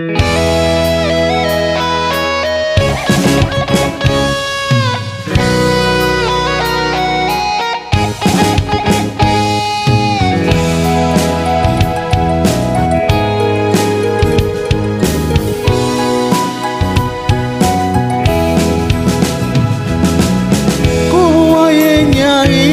ကိုဘဝရဲ့ညာရီ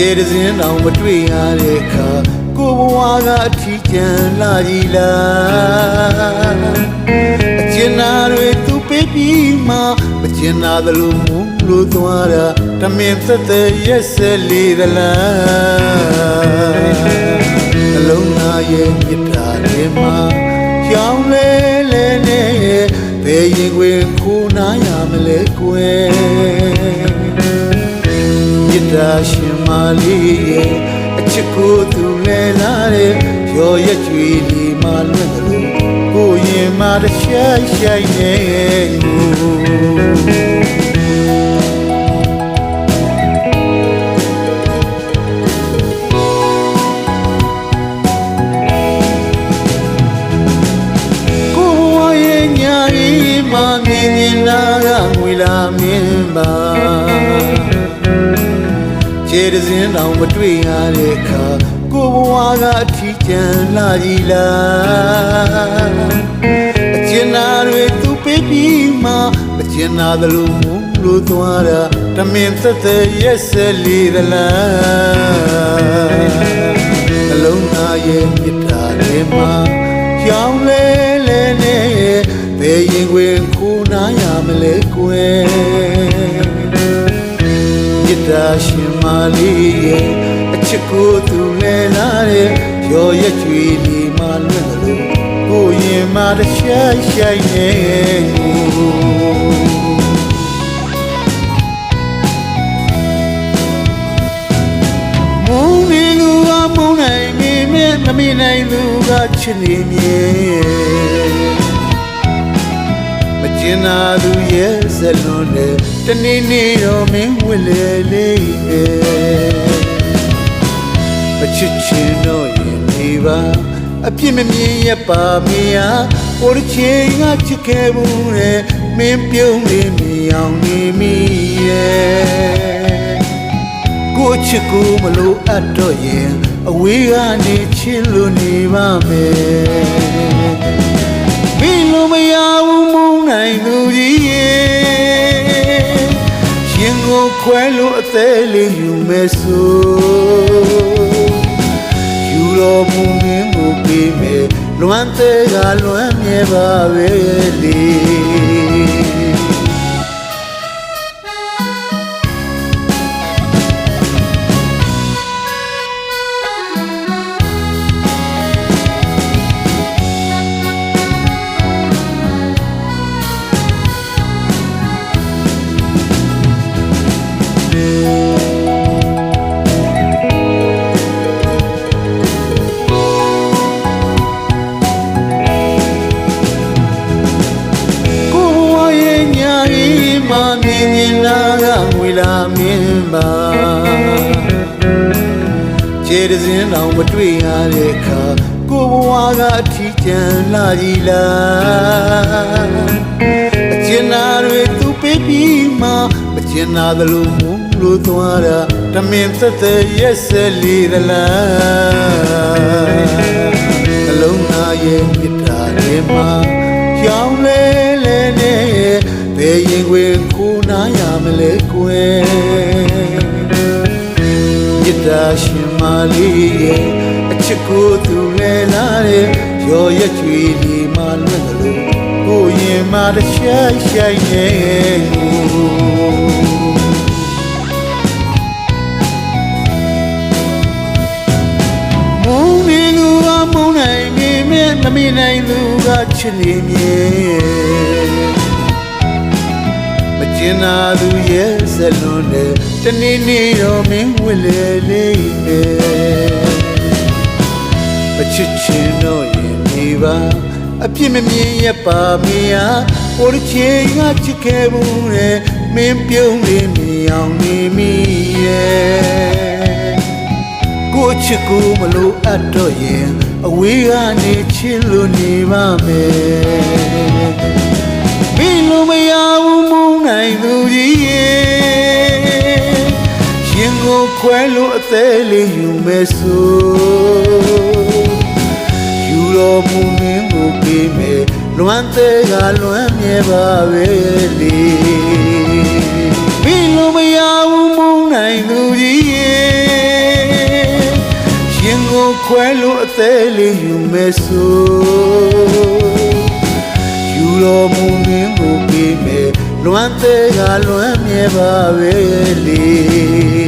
ခြေတစ်စင်းတောင်မတွေ့ရတဲ့အခါကိုဘဝကအထီးကျန်လာကြီးလားအကျဉ်းနာတွေသူပေးပြီးမှမကျဉ်းနာသလိုမူလို့သွားတာတမင်သက်သက်ရက်ဆက်လေးသလားအလုံးသားရဲ့မြတ်တာတွေမှာကြောင်းလဲလဲနဲ့ဘယ်ရင်ခွင်ခိုးနာရမလဲကွယ်မြ တ်တာရှင်မလေးရဲ့အချစ်ကိုသူလဲလာတဲ့ရော်ရက်ကြွေဒီမှလွတ်တယ်လို့ကိုရင်မတစ်ရှိုက်ရှိုက်နေကိုကို ခြေတစ်စင်းတောင်မတွေ့ရတဲ့အခါကိုဘဝကအထီးကျန်လာကြီးလားအကျဉ်းနာတွေသူပေးပြီးမှမကျဉ်းနာသလိုမူလို့သွားတာတမင်သက်သက်ရက်ဆက်လေးသလားအလုံးသားရဲ့မြတ်တာတွေမှာကြောင်းလဲလဲနဲ့ဘယ်ရင်ခွ တ်တာရှင်မလေးရဲ့အချစ်ကိုသူလဲလာတဲ့ရော်ရက်ကြွေဒီမှလွတ်တယ်လို့ကိုရင်မတစ်ရှိုက်ရှိုက်နေကိုမုန်းနေသူကမုန်းနိုင်မိမဲ့မမိနိုင်သူကချစ်နေမြဲမကျ င်နာသူရဲ့ဇလွန်နဲ့တနေ့နေ့တော့မင်းဝင်လေလေးရဲ့မချစ်ချင်တော့ရင်ဒီပါအပြစ်မမြင်ရပါမယာဟိုတစ်ချိန်ကချစ်ခဲ့ဘူးတဲ့မင်းပြုံးနေမြေအောင်နေမိရဲ့ကိုချစ်ကိုမလို့အပ်တော့ရင်အဝေးကနေချစ်လို့နေပါမယ်မင်းလိုမရ ခွဲလို့အသေးလေးယူမယ်ဆိုယူတော်မူမင်းကိုပေးမယ်လွမ်းသေးကလွမ်းမြဲပါပဲလေ မြင်ပါခြေတစ်စင်းတောင်မတွေ့ရတဲ့အခါကိုဘဝကအထီးကျန်လာကြီးလားအကျဉ်းနာတွေသူပေးပြီးမှမကျဉ်းနာသလိုမူလို့သွားတာတမင်သက်သက်ရက်ဆက်လေးသလားအလုံးသားရဲ့မြတ်တာတွေမှာကြောင်းလဲလဲနဲ့ဘယ်ရင်ခွင်ခိုးနာရမလဲကွယ် မြတ်တာရှင်မလေးရဲ့အချစ်ကိုသူလဲလာတဲ့ရော်ရက်ကြွေဒီမှလွတ်တယ်လို့ကိုရင်မတစ်ရှိုက်ရှိုက်နေကိုမုန်းနေသူကမုန်းနိုင်မိမဲ့မမိနိုင်သူကချစ်နေမြဲမ ကျင်နာသူရဲ့ဇလွန်နဲ့တနေ့နေ့တော့မင်းဝင်လေလေးရဲ့မချစ်ချင်တော့ရင်ဒီပါအပြစ်မမြင်ရပါမယာဟိုတစ်ချိန်ကချစ်ခဲ့ဘူးတဲ့မင်းပြုံးနေမြောင်နေမိရဲ့ကိုချစ်ကိုမလို့အပ်တော့ရင်အဝေးကနေချစ်လို့နေပါမယ်ဘီလိုမရဘူးမု န်းနိုင်သူကြီးရဲ့ရင်ကိုခွဲလို့အသေးလေးယူမယ်ဆိုယူတော်မူမင်းကိုပေးမယ်လွမ်းသေးကလွမ်းမြဲပါပဲလေဘီလိုမရဘူးမုန်းနိုင်သူကြီးရဲ့ရင်ကိုခွဲလို့အသေးလေးယူမယ်ဆို လွန်မြဲပါပဲလေ